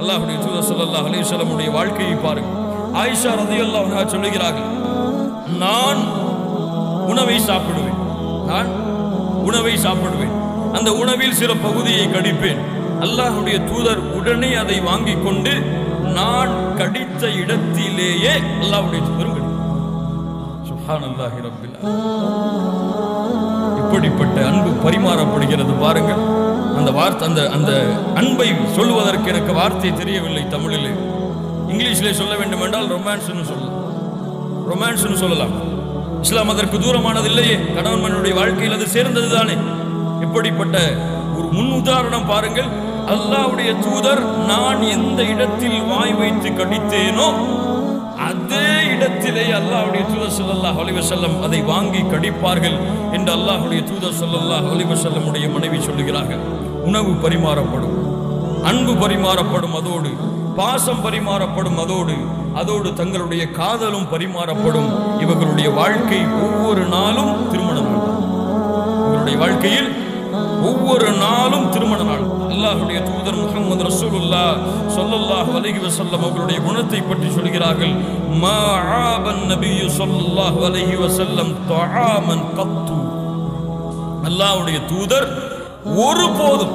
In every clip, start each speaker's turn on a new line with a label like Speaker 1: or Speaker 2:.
Speaker 1: அல்லாஹுடைய தூதர் சொல்லல்லா அலிசல்லமுடைய வாழ்க்கையை பாருங்கள். ஆயிஷா ரதி அல்லாஹா சொல்லுகிறார்கள் நான் உணவை சாப்பிடுவேன். நான் உணவை சாப்பிடுவேன். அந்த உணவில் சில பகுதியை கடிப்பேன். அல்லாஹுடைய தூதர் உடனே அதை வாங்கிக் கொண்டு நான் கடித்த இடத்திலேயே அல்லாஹ்வுடைய தூதரும் இப்படிப்பட்ட அன்பு பரிமாறப்படுகிறது பாருங்கள். அந்த வார்த்தை அந்த அந்த அன்பை சொல்வதற்கு எனக்கு வார்த்தை தெரியவில்லை தமிழிலே. இங்கிலீஷிலே சொல்ல வேண்டும் என்றால் ரொமான்ஸ்னு சொல்லலாம். ரொமான்ஸ்னு சொல்லலாம். இஸ்லாம் அதற்கு தூரமானது இல்லையே கணவன் மனைவியுடைய வாழ்க்கையில் அது சேர்ந்தது தானே இப்படிப்பட்ட ஒரு முன் உதாரணம் பாருங்கள். அல்லாவுடைய தூதர் நான் எந்த இடத்தில் வாய் வைத்து கடித்தேனோ அதே இடத்திலே அல்லாஹுடைய தூதர் சொல்லல்லா அலைஹி அதை வாங்கி கடிப்பார்கள் என்று அல்லாஹுடைய தூதர் சொல்லல்லா அலைஹி உடைய மனைவி சொல்லுகிறார்கள். உணவு பரிமாறப்படும். அன்பு பரிமாறப்படும் அதோடு பாசம் பரிமாறப்படும் அதோடு அதோடு தங்களுடைய காதலும் பரிமாறப்படும். இவர்களுடைய வாழ்க்கை ஒவ்வொரு நாளும் திருமண நாள். இவருடைய வாழ்க்கையில் ஒவ்வொரு நாளும் திருமண நாள். அல்லாஹுடைய தூதர் முகமது ரசூலுல்லா சொல்லல்லாஹ் அலைஹி வஸல்லம் அவர்களுடைய குணத்தை பற்றி சொல்கிறார்கள். மா நபியு ஸல்லல்லாஹு அலைஹி வஸல்லம் தஆமன் கத்து. அல்லாஹ்வுடைய தூதர் ஒருபோதும்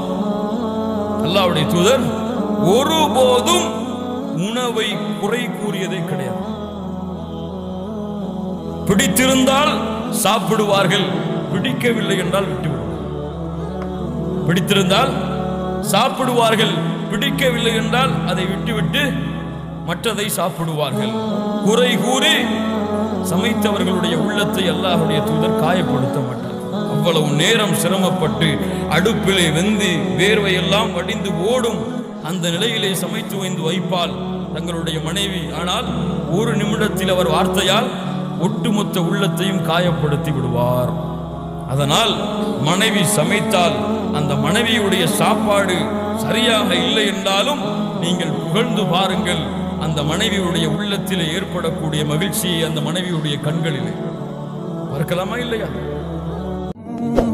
Speaker 1: அல்லாவுடைய தூதர் ஒருபோதும் உணவை குறை கூறியதே கிடையாது. பிடித்திருந்தால் சாப்பிடுவார்கள் பிடிக்கவில்லை என்றால் விட்டுவிடும். பிடித்திருந்தால் சாப்பிடுவார்கள் பிடிக்கவில்லை என்றால் அதை விட்டுவிட்டு மற்றதை சாப்பிடுவார்கள். குறை கூறி சமைத்தவர்களுடைய உள்ளத்தை அல்லாஹுடைய தூதர் காயப்படுத்த மாட்டார். அவ்வளவு நேரம் சிரமப்பட்டு அடுப்பிலே வெந்து வேர்வையெல்லாம் வடிந்து ஓடும் அந்த நிலையிலே சமைத்து வைந்து வைப்பால் தங்களுடைய மனைவி. ஆனால் ஒரு நிமிடத்தில் அவர் வார்த்தையால் ஒட்டுமொத்த உள்ளத்தையும் காயப்படுத்தி விடுவார். அதனால் மனைவி சமைத்தால் அந்த மனைவியுடைய சாப்பாடு சரியாக இல்லை என்றாலும் நீங்கள் புகழ்ந்து பாருங்கள். அந்த மனைவியுடைய உள்ளத்தில் ஏற்படக்கூடிய மகிழ்ச்சியை அந்த மனைவியுடைய கண்களிலே பார்க்கலாமா இல்லையா? algum